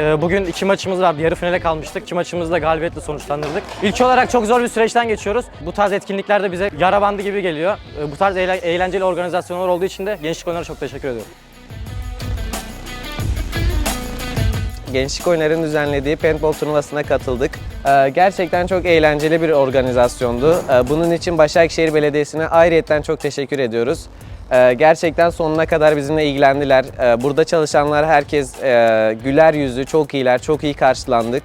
Ee, Bugün iki maçımız vardı. Yarı finale kalmıştık. İki maçımızı da galibiyetle sonuçlandırdık. Ülke olarak çok zor bir süreçten geçiyoruz. Bu tarz etkinlikler de bize yara bandı gibi geliyor. Ee, Bu tarz eğlen- eğlenceli organizasyonlar olduğu için de Gençlik Oyunları'na çok teşekkür ediyorum. Gençlik Oyunları'nın düzenlediği paintball turnuvasına katıldık. Ee, Gerçekten çok eğlenceli bir organizasyondu. Ee, Bunun için Başakşehir Belediyesi'ne ayrıyetten çok teşekkür ediyoruz. Ee, Gerçekten sonuna kadar bizimle ilgilendiler. Ee, Burada çalışanlar herkes e, güler yüzlü, çok iyiler, çok iyi karşılandık.